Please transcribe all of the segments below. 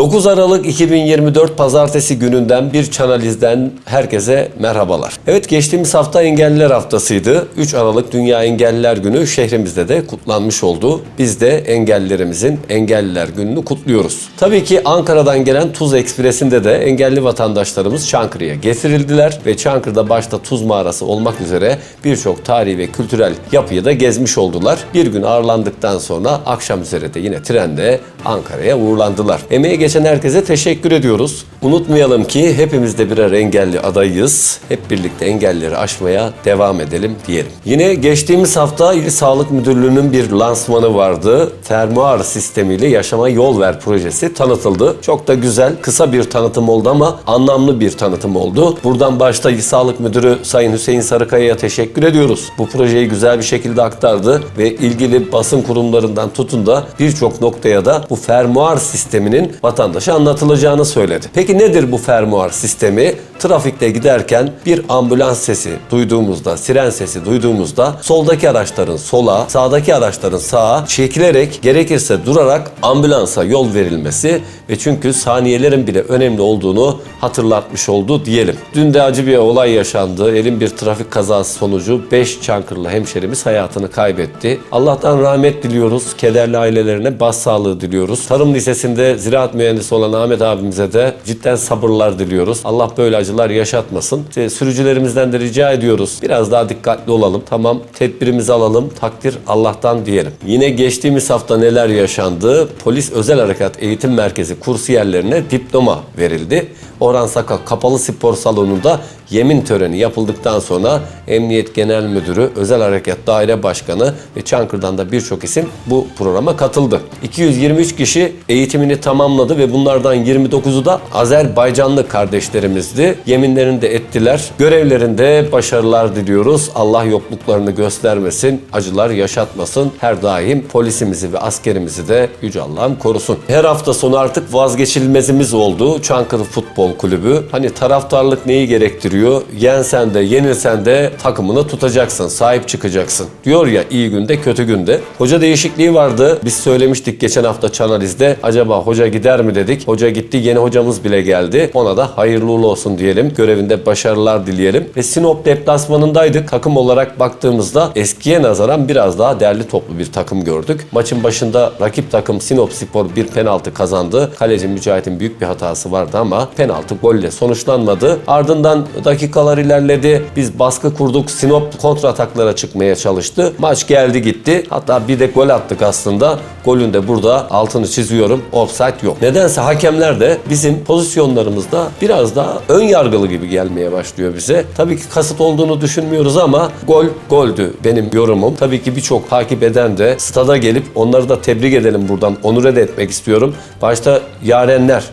9 Aralık 2024 Pazartesi gününden bir Çanaliz'den herkese merhabalar. Evet geçtiğimiz hafta Engelliler Haftası'ydı. 3 Aralık Dünya Engelliler Günü şehrimizde de kutlanmış oldu. Biz de engellilerimizin Engelliler Günü'nü kutluyoruz. Tabii ki Ankara'dan gelen Tuz Ekspresi'nde de engelli vatandaşlarımız Çankırı'ya getirildiler ve Çankırı'da başta Tuz Mağarası olmak üzere birçok tarihi ve kültürel yapıyı da gezmiş oldular. Bir gün ağırlandıktan sonra akşam üzere de yine trende Ankara'ya uğurlandılar. Emeğe geçen herkese teşekkür ediyoruz. Unutmayalım ki hepimiz de birer engelli adayız. Hep birlikte engelleri aşmaya devam edelim diyelim. Yine geçtiğimiz hafta İl Sağlık Müdürlüğü'nün bir lansmanı vardı. Fermuar sistemiyle Yaşama Yol Ver projesi tanıtıldı. Çok da güzel, kısa bir tanıtım oldu ama anlamlı bir tanıtım oldu. Buradan başta İl Sağlık Müdürü Sayın Hüseyin Sarıkaya'ya teşekkür ediyoruz. Bu projeyi güzel bir şekilde aktardı ve ilgili basın kurumlarından tutun da birçok noktaya da bu fermuar sisteminin vatandaşa anlatılacağını söyledi. Peki nedir bu fermuar sistemi? Trafikte giderken bir ambulans sesi duyduğumuzda, siren sesi duyduğumuzda soldaki araçların sola, sağdaki araçların sağa çekilerek gerekirse durarak ambulansa yol verilmesi ve çünkü saniyelerin bile önemli olduğunu hatırlatmış oldu diyelim. Dün de acı bir olay yaşandı. Elin bir trafik kazası sonucu 5 Çankırılı hemşerimiz hayatını kaybetti. Allah'tan rahmet diliyoruz. Kederli ailelerine başsağlığı diliyoruz. Tarım Lisesi'nde ziraat mühendisi olan Ahmet abimize de cidden sabırlar diliyoruz. Allah böyle acılar yaşatmasın. İşte sürücülerimizden de rica ediyoruz. Biraz daha dikkatli olalım. Tamam tedbirimizi alalım. Takdir Allah'tan diyelim. Yine geçtiğimiz hafta neler yaşandı? Polis Özel Harekat Eğitim Merkezi kursiyerlerine diploma verildi. Orhan Saka Kapalı Spor Salonu'nda yemin töreni yapıldıktan sonra Emniyet Genel Müdürü, Özel Harekat Daire Başkanı ve Çankırı'dan da birçok isim bu programa katıldı. 223 kişi eğitimini tamamladı ve bunlardan 29'u da Azerbaycanlı kardeşlerimizdi. Yeminlerini de ettiler. Görevlerinde başarılar diliyoruz. Allah yokluklarını göstermesin, acılar yaşatmasın. Her daim polisimizi ve askerimizi de Yüce Allah'ım korusun. Her hafta sonu artık vazgeçilmezimiz oldu. Çankırı Futbol Kulübü. Hani taraftarlık neyi gerektiriyor? Yensen de yenilsen de takımını tutacaksın, sahip çıkacaksın. Diyor ya iyi günde kötü günde. Hoca değişikliği vardı. Biz söylemiştik geçen hafta Çanaliz'de. Acaba hoca gider mi dedik. Hoca gitti. Yeni hocamız bile geldi. Ona da hayırlı uğurlu olsun diyelim. Görevinde başarılar dileyelim. Ve Sinop deplasmanındaydık. Takım olarak baktığımızda eskiye nazaran biraz daha derli toplu bir takım gördük. Maçın başında rakip takım Sinop Spor bir penaltı kazandı. Kaleci Mücahit'in büyük bir hatası vardı ama penaltı golle sonuçlanmadı. Ardından dakikalar ilerledi. Biz baskı kurduk. Sinop kontra ataklara çıkmaya çalıştı. Maç geldi gitti. Hatta bir de gol attık aslında. Golün de burada altını çiziyorum. Offside yok. Nedense hakemler de bizim pozisyonlarımızda biraz daha ön yargılı gibi gelmeye başlıyor bize. Tabii ki kasıt olduğunu düşünmüyoruz ama gol goldü benim yorumum. Tabii ki birçok takip eden de stada gelip onları da tebrik edelim buradan. Onur etmek istiyorum. Başta yarenler,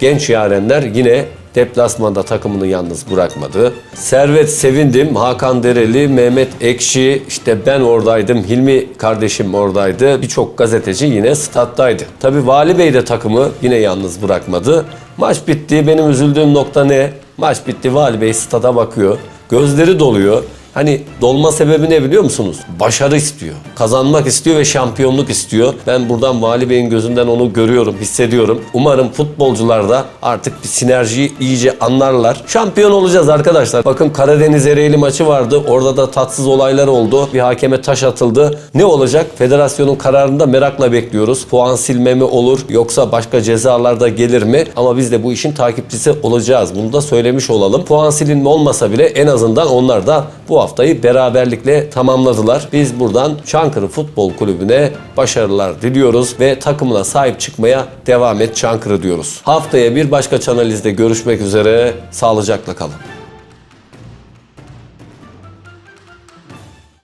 genç yarenler yine deplasmanda takımını yalnız bırakmadı. Servet Sevindim, Hakan Dereli, Mehmet Ekşi, işte ben oradaydım, Hilmi kardeşim oradaydı. Birçok gazeteci yine stat'taydı. Tabii Vali Bey de takımı yine yalnız bırakmadı. Maç bitti. Benim üzüldüğüm nokta ne? Maç bitti. Vali Bey stada bakıyor. Gözleri doluyor. Hani dolma sebebi ne biliyor musunuz? Başarı istiyor. Kazanmak istiyor ve şampiyonluk istiyor. Ben buradan Vali Bey'in gözünden onu görüyorum, hissediyorum. Umarım futbolcular da artık bir sinerjiyi iyice anlarlar. Şampiyon olacağız arkadaşlar. Bakın Karadeniz Ereğli maçı vardı. Orada da tatsız olaylar oldu. Bir hakeme taş atıldı. Ne olacak? Federasyonun kararını da merakla bekliyoruz. Puan silme mi olur yoksa başka cezalar da gelir mi? Ama biz de bu işin takipçisi olacağız. Bunu da söylemiş olalım. Puan silinme olmasa bile en azından onlar da bu haftayı beraberlikle tamamladılar. Biz buradan Çankırı Futbol Kulübü'ne başarılar diliyoruz ve takımına sahip çıkmaya devam et Çankırı diyoruz. Haftaya bir başka Çanaliz'de görüşmek üzere. Sağlıcakla kalın.